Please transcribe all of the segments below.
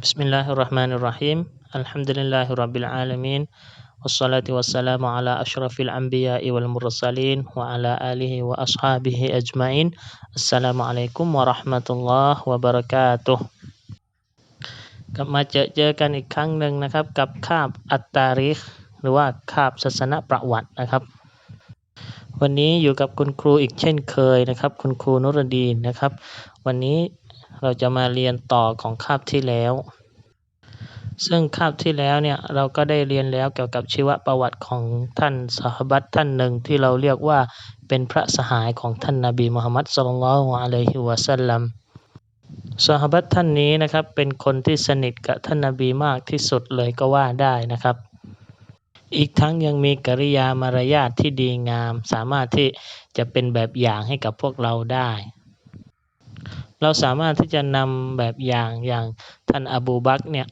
Bismillahirrahmanirrahim. Alhamdulillahirrabbilalamin. Wassalatu wassalamu ala ashrafil anbiya'i wal mursalin wa ala alihi wa ashabihi ajmain. Assalamualaikum warahmatullahi wabarakatuh. วันนี้อยู่กับคุณครูอีกเช่นเคยนะครับ คุณครูนุรดีนะครับ วันนี้เราจะมาเรียนต่อของคาบที่แล้ว ซึ่งคาบที่แล้วเนี่ยเราก็ได้เรียนแล้วเกี่ยวกับชีวประวัติของท่านสหบัตท่านหนึ่งที่เราเรียกว่าเป็นพระสหายของท่านนาบีมุฮัมมัดสุลลัลฮุอะลัยฮิวะสัลลัมสหบัตท่านนี้นะครับเป็นคนที่สนิทกับท่านนาบีมากที่สุดเลยก็ว่าได้นะครับ อีกทั้งยังมีกิริยามารยาทที่ดีงาม สามารถที่จะเป็นแบบอย่างให้กับพวกเราได้ เราสามารถที่จะนำแบบอย่างอย่างท่านอบูบักเนี่ย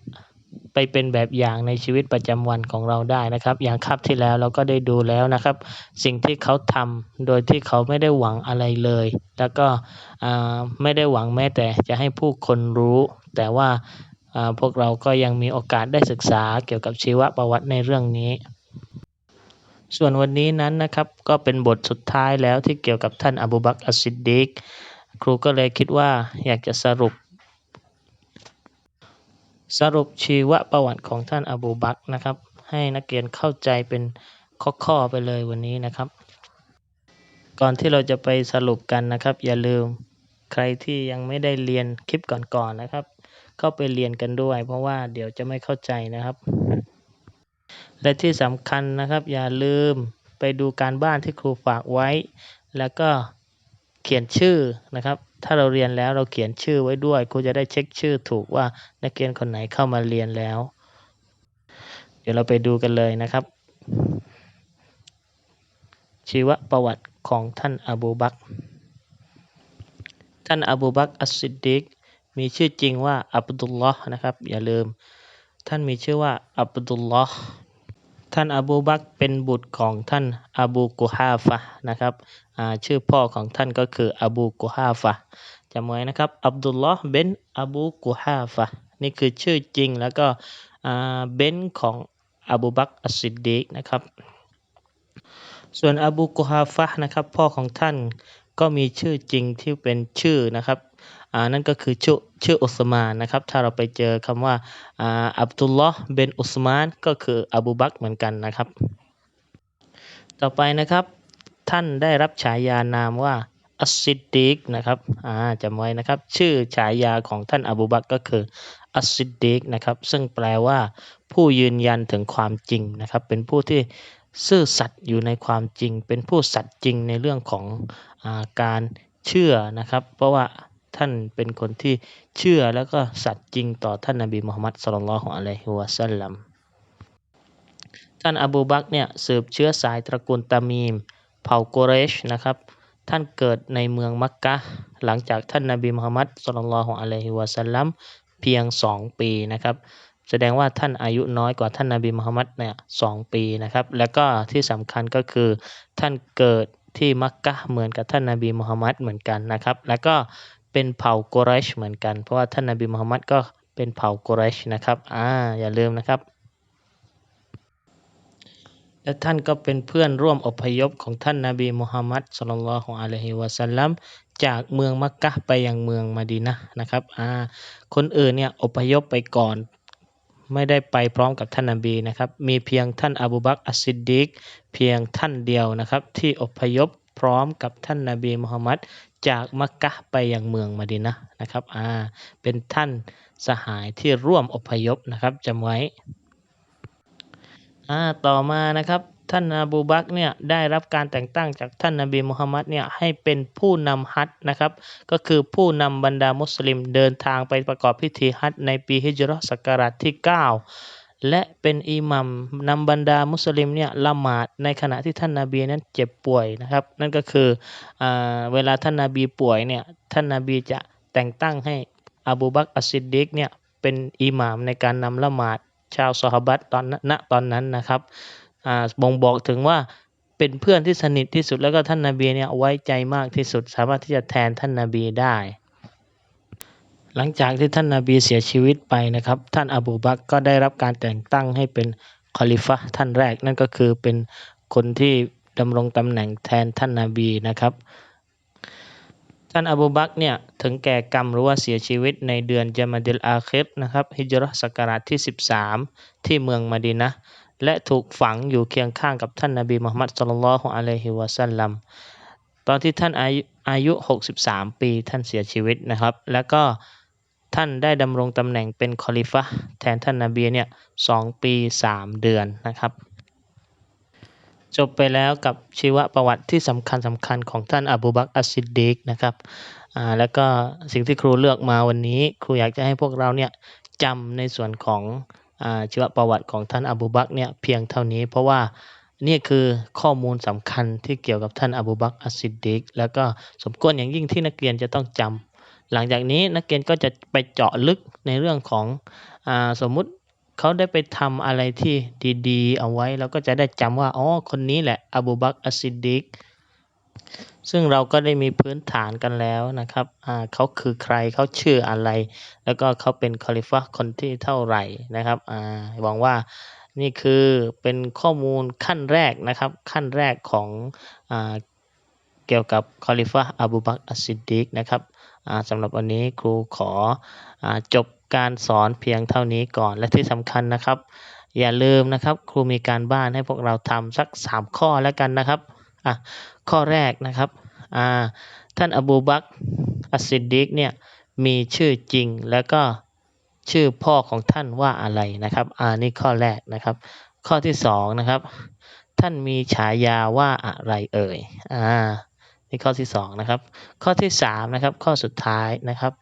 ไปเป็นแบบอย่างในชีวิตประจำวันของเราได้นะครับ อย่างคาบที่แล้วเราก็ได้ดูแล้วนะครับ สิ่งที่เขาทำโดยที่เขาไม่ได้หวังอะไรเลย แล้วก็ไม่ได้หวังแม้แต่จะให้ผู้คนรู้ แต่ว่า พวกเราก็ยังมีโอกาสได้ศึกษาเกี่ยวกับชีวประวัติในเรื่องนี้ ส่วนวันนี้นั้นนะครับก็เป็นบทสุดท้ายแล้วที่เกี่ยวกับท่านอบูบักอัสซิดดิกครูก็เลยคิดว่าอยากจะสรุป สรุปชีวประวัติของท่านอบูบักนะครับ ให้นักเรียนเข้าใจเป็นข้อๆไปเลยวันนี้นะครับ ก่อนที่เราจะไปสรุปกันนะครับ อย่าลืมใครที่ยังไม่ได้เรียนคลิปก่อนๆนะครับ เข้าไปเรียนกันด้วย เพราะว่าเดี๋ยวจะไม่เข้าใจนะครับ และที่สำคัญนะครับ อย่าลืมไปดูการบ้านที่ครูฝากไว้ แล้วก็เขียนชื่อนะครับ ถ้าเราเรียนแล้วเราเขียนชื่อไว้ด้วยครูจะได้เช็คชื่อถูกว่านักเรียนคนไหนเข้ามาเรียนแล้ว เดี๋ยวเราไปดูกันเลยนะครับ ชีวประวัติของท่านอบูบักท่านอบูบักอัสซิดดิก มีชื่อจริงว่าอับดุลลอฮ์นะครับ อย่าลืม ท่านมีชื่อว่าอับดุลลอฮ์ท่านอบูบักเป็นบุตรของท่านอบูกุฮาฟะนะครับชื่อพ่อของท่านก็คืออบูกุฮาฟะจำไว้นะครับอับดุลลอฮ์เบนอบูกุฮาฟะนี่คือชื่อจริงแล้วก็เบนของอบูบักอัสซิดดีกนะครับ ส่วนอบูกุฮาฟะนะครับ พ่อของท่านก็มีชื่อจริงที่เป็นชื่อนะครับ นั่นก็คือชื่อชื่ออุสมานนะครับ ถ้าเราไปเจอคำว่าอ่าอับดุลลอฮ์เบนอุสมาน ก็คืออบูบักเหมือนกันนะครับ ต่อไปนะครับ ท่านได้รับฉายานามว่าอัสซิดดิกนะครับจำไว้นะครับ ชื่อฉายาของท่านอบูบักก็คืออัสซิดดิกนะครับ ซึ่งแปลว่าผู้ยืนยันถึงความจริงนะครับ เป็นผู้ที่ซื่อสัตย์อยู่ในความจริง เป็นผู้สัตย์จริงในเรื่องของอาการเชื่อนะครับ เพราะว่า ท่านเป็นคนที่เชื่อแล้วก็สัตย์จริงต่อท่านนบีมุฮัมมัดสุลลัลของอะลัยฮิวะสัลลัมท่านอบูบักเนี่ยสืบเชื้อสายตระกูลตามีม เผ่าโกเรชนะครับ ท่านเกิดในเมืองมักกะหลังจากท่านนบีมุฮัมมัดสุลลัลของอะลัยฮิวะสัลลัมเพียงสองปีนะครับแสดงว่าท่านอายุน้อยกว่าท่านนบีมุฮัมมัดเนี่ยสองปีนะครับ แล้วก็ที่สำคัญก็คือท่านเกิดที่มักกะเหมือนกับท่านนบีมุฮัมมัดเหมือนกันนะครับ แล้วก็ เป็นเผ่ากุไรชเหมือนกัน เพราะว่าท่านนบีมุฮัมมัดก็เป็นเผ่ากุไรชนะครับอ่าอย่าลืมนะครับ และท่านก็เป็นเพื่อนร่วมอพยพของท่านนบีมุฮัมมัดสุลลัลของอะลัยฮิวะสัลลัมจากเมืองมักกะไปยังเมืองมะดีนะนะครับอ่าคนอื่นเนี่ยอพยพไปก่อนไม่ได้ไปพร้อมกับท่านนบีนะครับ มีเพียงท่านอบูบักอัสซิดดิกเพียงท่านเดียวนะครับ ที่อพยพพร้อมกับท่านนาบีมุฮัมมัด จากมักกะไปยังเมืองมดีนะนะครับอ่าเป็นท่านสหายที่ร่วมอพยพนะครับจำไว้อ่าต่อมานะครับท่านอบูบักเนี่ยได้รับการแต่งตั้งจากท่านนาบีมุฮัมมัดเนี่ยให้เป็นผู้นำฮัจนะครับ ก็คือผู้นำบรรดามุสลิมเดินทางไปประกอบพิธีฮัจในปีฮิจรัศักราชที่ 9 และเป็นอิหมัมนำบรรดามุสลิมเนี่ยละหมาดในขณะที่ท่านนาบีนั้นเจ็บป่วยนะครับ นั่นก็คืออเวลาท่านนาบีป่วยเนี่ยท่านนาบีจะแต่งตั้งให้อบูบักอัสซิดดิกเนี่ยเป็นอิหมามในการนำละหมาดชาวซอฮาบัตตอนณตอนนั้นนะครับบ่งบอกถึงว่าเป็นเพื่อนที่สนิทที่สุดแล้วก็ท่านนาบีเนี่ยไว้ใจมากที่สุด สามารถที่จะแทนท่านนาบีได้ หลังจากที่ท่านนาบีเสียชีวิตไปนะครับ ท่านอบูบักก็ได้รับการแต่งตั้งให้เป็นคอลิฟะท่านแรก นั่นก็คือเป็นคนที่ดำรงตำแหน่งแทนท่านนาบีนะครับ ท่านอบูบักเนี่ยถึงแก่กรรมหรือว่าเสียชีวิตในเดือนจามาดิลอาคิรนะครับฮิจรัชศักราชที่ 13 ที่เมืองมะดีนะและถูกฝังอยู่เคียงข้างกับท่านนบีมุฮัมมัดศ็อลลัลลอฮุอะลัยฮิวะซัลลัมตอนที่ท่านอายุอายุ 63 ปีท่านเสียชีวิตนะครับ แล้วก็ ท่านได้ดำรงตำแหน่งเป็นคอลิฟะแทนท่านนาบีเนี่ยสองปี3เดือนนะครับ จบไปแล้วกับชีวประวัติที่สำคัญสำคัญของท่านอบูบักอัสซิดดีกนะครับอ่าแล้วก็สิ่งที่ครูเลือกมาวันนี้ ครูอยากจะให้พวกเราเนี่ยจำในส่วนของอ่าชีวประวัติของท่านอบูบักเนี่ยเพียงเท่านี้ เพราะว่านี่คือข้อมูลสำคัญที่เกี่ยวกับท่านอบูบักอัสซิดดีกแล้วก็สมควรอย่างยิ่งที่นักเรียนจะต้องจำ หลังจากนี้นักเรียนก็จะไปเจาะลึกในเรื่องของอสมมุติเขาได้ไปทำอะไรที่ดีๆ เอาไว้แล้วก็จะได้จำว่าอ๋อคนนี้แหละอบูบักอัสซิดิกซึ่งเราก็ได้มีพื้นฐานกันแล้วนะครับเขาคือใครเขาชื่ออะไร แล้วก็เขาเป็นคอลิฟะคนที่เท่าไหร่นะครับหวังว่านี่คือเป็นข้อมูลขั้นแรกนะครับ ขั้นแรกของอเกี่ยวกับคอลิฟะอบูบักอัสซิดิกนะครับ สำหรับวันนี้ครูขออจบการสอนเพียงเท่านี้ก่อนและที่สำคัญนะครับ อย่าลืมนะครับครูมีการบ้านให้พวกเราทำสัก 3 ข้อแล้วกันนะครับอะข้อแรกนะครับอ่าท่านอบูบักอัสซิดดิกเนี่ยมีชื่อจริงแล้วก็ชื่อพ่อของท่านว่าอะไรนะครับอ่านี่ข้อแรกนะครับ ข้อที่สองนะครับท่านมีฉายาว่าอะไรเอ่ยอ่า นี่ข้อที่สองนะครับ ข้อที่สามนะครับ ข้อสุดท้ายนะครับ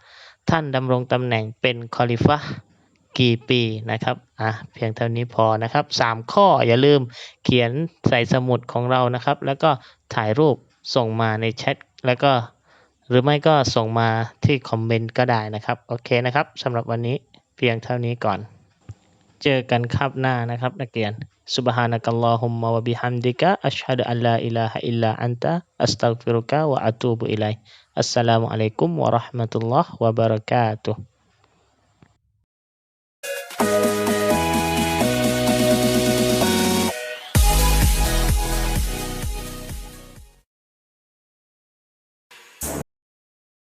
ท่านดำรงตำแหน่งเป็นคอลิฟะกี่ปีนะครับอะเพียงเท่านี้พอนะครับสามข้ออย่าลืมเขียนใส่สมุดของเรานะครับ แล้วก็ถ่ายรูปส่งมาในแชทแล้วก็หรือไม่ก็ส่งมาที่คอมเมนต์ก็ได้นะครับ โอเคนะครับสำหรับวันนี้เพียงเท่านี้ก่อน เจอกันคาบหน้านะครับนักเรียน Subhanakallahumma wa bihamdika asyhadu an la ilaha illa anta astaghfiruka wa atubu ilaik. Assalamualaikum warahmatullahi wabarakatuh.